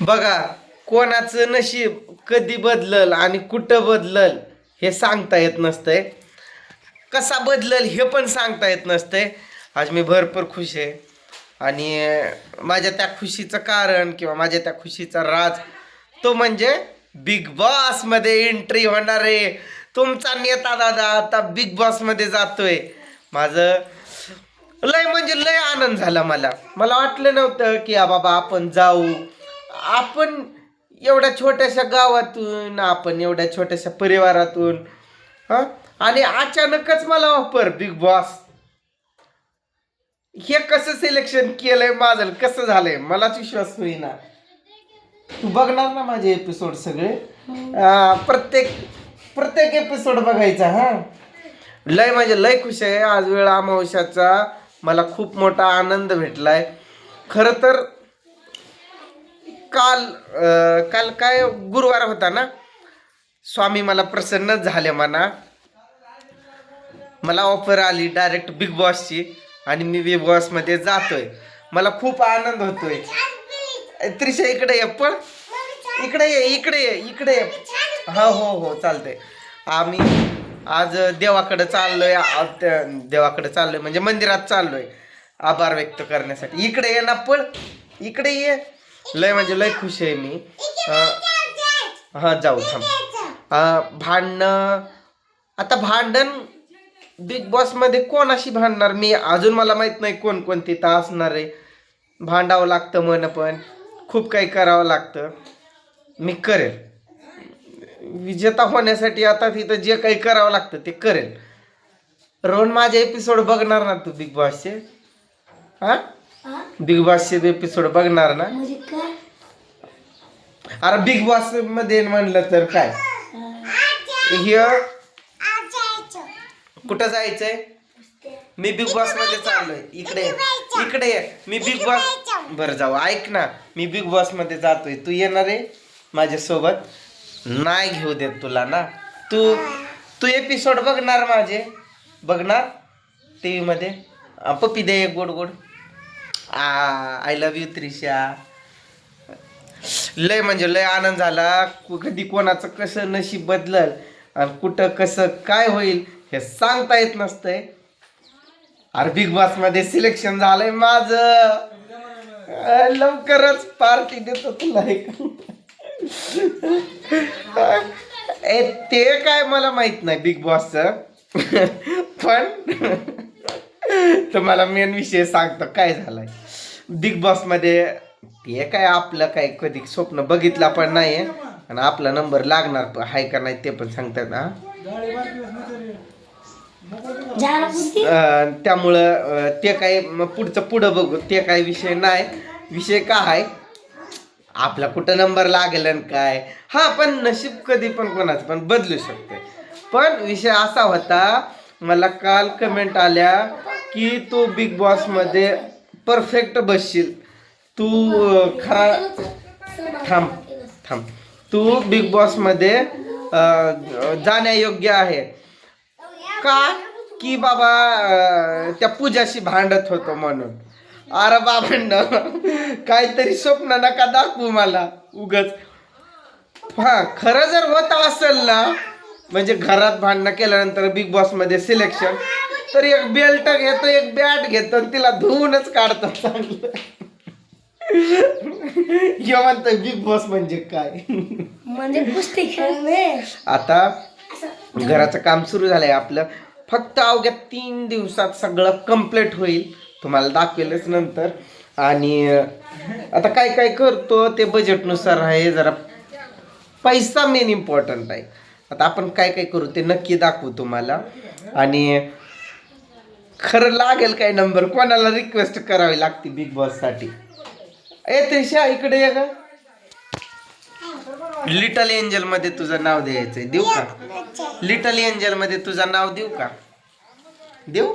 बघा कोणाचं नशीब कधी बदलल आणि कुठं बदलल हे सांगता येत नसतंय. कसा बदलल हे पण सांगता येत नसतंय. आज मी भरपूर खुश आहे. आणि माझ्या त्या खुशीचं कारण किंवा माझ्या त्या खुशीचा राज तो म्हणजे बिग बॉसमध्ये एंट्री होणार आहे. तुमचा नेता दादा आता बिग बॉसमध्ये जातोय. माझं लय म्हणजे लय आनंद झाला मला. मला वाटलं नव्हतं की बाबा आपण जाऊ. आपण एवढ्या छोट्याशा गावातून आपण एवढ्या छोट्याशा परिवारातून हा? आणि अचानकच मला ऑफर बिग बॉस हे कसं सिलेक्शन केलंय माझं कसं झालंय मलाच विश्वास होईना. तू बघणार ना माझे एपिसोड सगळे? अं, प्रत्येक प्रत्येक एपिसोड बघायचा हा? लय म्हणजे लय खुश आहे आज वेळ अमावस्याचा. मला खूप मोठा आनंद भेटलाय. खरं तर काल अं, काल काय गुरुवार होता ना? स्वामी मला प्रसन्नच झाले म्हणा. मला ऑफर आली डायरेक्ट बिग बॉसची आणि मी बिग बॉसमध्ये जातोय. मला खूप आनंद होतोय. त्रिशा इकडे ये पण. इकडे ये इकडे ये इकडे ये. हो हो हो चालतंय. आम्ही आज देवाकडे चाललोय आ- त्या- देवाकडे चाललोय म्हणजे मंदिरात चाललोय. आभार व्यक्त करण्यासाठी. इकडे ये ना पण. इकडे ये. लय म्हणजे लय खुश आहे मी. हा जाऊ थांब. भांडणं. आता भांडण बिग बॉसमध्ये कोणाशी भांडणार? मी अजून मला माहीत नाही कोण कोणती तास असणार आहे. भांडावं लागतं मन पण. खूप काही करावं लागतं. मी करेल. विजेता होण्यासाठी आता तिथं जे काही करावं लागतं ते करेल. रोहन माझे एपिसोड बघणार ना तू बिग बॉसचे? हा? बिग बॉसचे एपिसोड बघणार ना? म्हणजे काय? अरे बिग बॉसमध्ये म्हणलं तर काय? ह्य? कुठं जायचंय? मी बिग बॉसमध्ये चाललोय. इकडे. इकडे ये. मी बिग बॉस बरं जाऊ. ऐक ना. मी बिग बॉसमध्ये जातोय. तू येणार आहे माझ्यासोबत? नाही घेऊ देत तुला ना. तू तू एपिसोड बघणार माझे? बघणार? टी व्ही मध्ये? अं, पप्पी दे एक गोड गोड. I love you Trisha. लय म्हणजे लय आनंद झाला. कधी कोणाचं कसं नशीब बदलल आणि कुठं कसं काय होईल हे सांगता येत नसतंय. अरे बिग बॉसमध्ये सिलेक्शन झालंय माझ. लवकरच पार्टी देतो तुला एक. ते काय मला माहीत नाही बिग बॉसचं पण तुम्हाला मेन विषय सांगतो काय झालाय? बिग बॉसमध्ये ते काय आपलं काय कधी स्वप्न बघितला पण नाही आणि आपला नंबर लागणार हाय का नाही ते पण सांगतात ना त्यामुळं ते काय पुढचं पुढं बघू ते काय विषय नाही. विषय काय आहे? आपला कुठं नंबर लागेल काय? हा पण नशीब कधी पण कोणाचं पण बदलू शकते पण विषय असा होता मला काल कमेंट आल्या की तू बिग बॉसमध्ये परफेक्ट बसशील. तू खरा थांब थांब. तू बिग बॉसमध्ये जाण्यायोग्य आहे. का? की बाबा त्या पूजाशी भांडत होतो म्हणून. अरे बाबांड काहीतरी स्वप्न नका दाखवू मला. उगच. हा खरं जर होत असेल ना म्हणजे घरात भांडणं केल्यानंतर बिग बॉसमध्ये सिलेक्शन तर एक बेल्ट घेतो एक बॅट घेतो आणि तिला धुवूनच काढतो चांगलं. हे म्हणतं बिग बॉस म्हणजे काय? म्हणजे कुस्ती खेळणे आता घराचं काम सुरू झालंय आपलं. फक्त अवघ्या तीन दिवसात सगळं कंप्लीट होईल. तुम्हाला दाखवेलच नंतर. आणि आता काय काय करतो ते बजेटनुसार आहे जरा पैसा मेन इम्पॉर्टंट आहे. आता आपण काय काय करू ते नक्की दाखवू तुम्हाला. आणि खरं लागेल काय नंबर कोणाला रिक्वेस्ट करावी लागते बिग बॉससाठी ए त्रिशा इकडे ये का लिटल एंजलमध्ये तुझं नाव द्यायचंय. देऊ का? लिटल एंजलमध्ये तुझं नाव देऊ का? देऊ?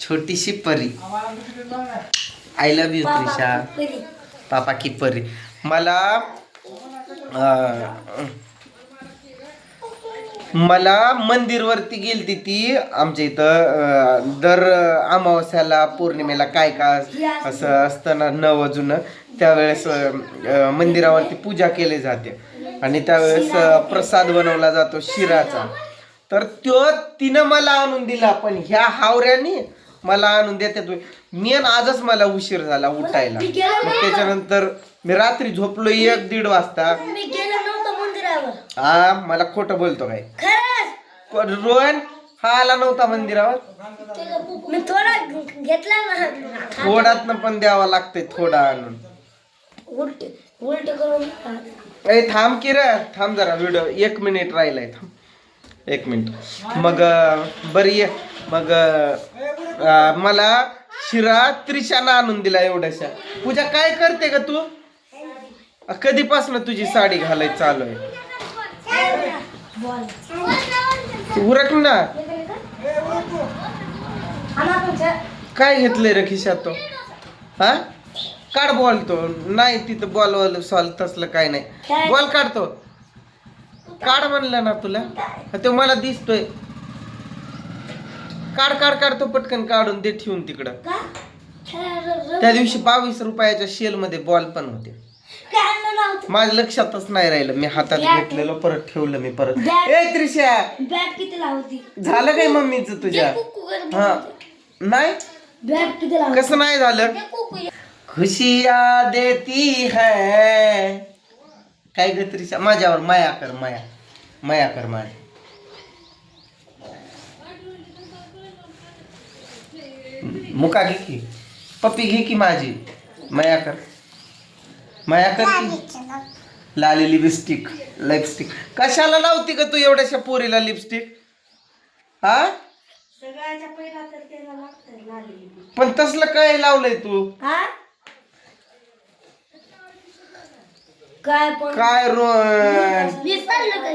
छोटीशी परी. I love you Trisha. पापा की परी. मला मला मंदिरवरती गेलती ती आमच्या इथं दर अमावस्याला पौर्णिमेला काय काय असं असतं ना नव जुनं त्यावेळेस मंदिरावरती पूजा केली जाते. आणि त्यावेळेस प्रसाद बनवला जातो शिराचा. तर तो तिनं मला आणून दिला पण ह्या हावऱ्याने मला आणून देतात मी आजच मला उशीर झाला उठायला. मग त्याच्यानंतर मी रात्री झोपलो एक दीड वाजता. हा मला खोटं बोलतो काय? खरंच? कोण- रोहन हा आला नव्हता मंदिरावर. मी थोडा घेतला ना. थोडात पण द्यावा लागतंय थोडा आणून. उलट उलट करून ए थांब की रे थांब जरा व्हिडिओ एक मिनिट राहिलाय थांब. एक मिनिट मग अं, बरी ये. मग अं, मला शिरा त्रिशानं आणून दिला एवढ्याशा. पूजा काय करते का तू? अं, कधीपासून तुझी साडी घालाय चालू आहे? बॉल तू उरक ना? काय घेतलंय रे खिशात तो? हा? काढ बॉल तो. नाही तिथं बॉल वॉल सॉल तसलं काय नाही? बॉल काढतो काढ म्हणलं ना तुला. तो मला दिसतोय. काढ काढ काढ तो पटकन काढून दे ठेवून तिकडं. त्या दिवशी बावीस रुपयाच्या शेल मध्ये बॉल पण होते. माझ्या लक्षातच नाही राहिलं. मी हातात घेतलेलं परत ठेवलं मी परत. ए त्रिशा! बॅट कितीला होती झालं काय मम्मीच तुझ्या? हा. नाही? होती कसं नाही झालं? खुशिया देती है. काय ग त्रिशा? माझ्यावर माया कर माया. माया कर माया मुका घे की. पप्पी घे की माझी. माया कर. माया कर की. लाली. लिपस्टिक लिपस्टिक कशाला लावती का तू एवढ्याशा पोरीला लिपस्टिक हा? सगळ्याच्या पहिला तर त्याला लागतं लाली पण तसलं काय लावलंय तू? हा? काय काय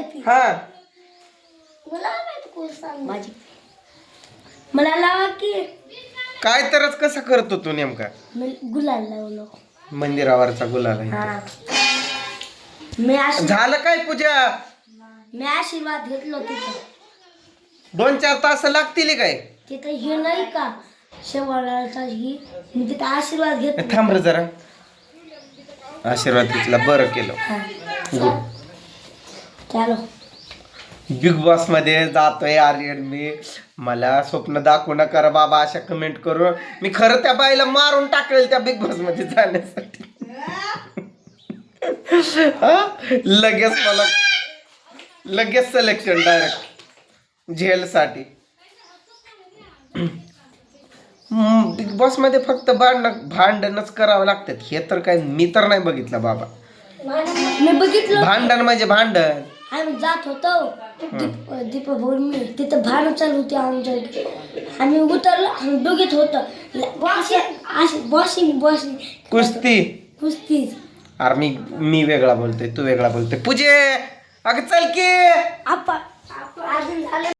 ती हा. मला माहीत कोण सांग माझी. मला लावा की. काय तरच कसा करतो तू नेमका? मी गुलाल लावलो. मंदिरावरचा गुलाल आहे. हा. मी झालं काय पूजा? मी आशीर्वाद घेतलो तिथं. दोन चार तास लागतील काय? तिथं हे नाही का? शेवाळाचा ही मी तिथं आशीर्वाद घेतलो. थांब रे जरा. आशीर्वाद घेतला बरं केलं. हा. गुड चालो. बिग बॉसमध्ये जातोय आर्यन मी. मला स्वप्न दाखवू नका रे बाबा अशा कमेंट करून मी खरं त्या बाईला मारून टाकेल त्या बिग बॉसमध्ये जाण्यासाठी. हा? लगेच मला लगेच सिलेक्शन डायरेक्ट झेल साठी बिग बॉसमध्ये फक्त भांडण भांडणच करावं लागतात. हे तर काय मी तर नाही बघितलं बाबा. मी बघितलं. भांडण म्हणजे भांडण. आम्ही जात होतो दीप दीपभवन मी तिथं भांडण चालू होती आमच्या. आम्ही उतरलो आम्ही बघत होतो. Boxing boxing. कुस्ती. कुस्तीच अरे मी मी वेगळा बोलतोय तू वेगळा बोलतोय. पूजे अगं चल की. आपण अजून झालं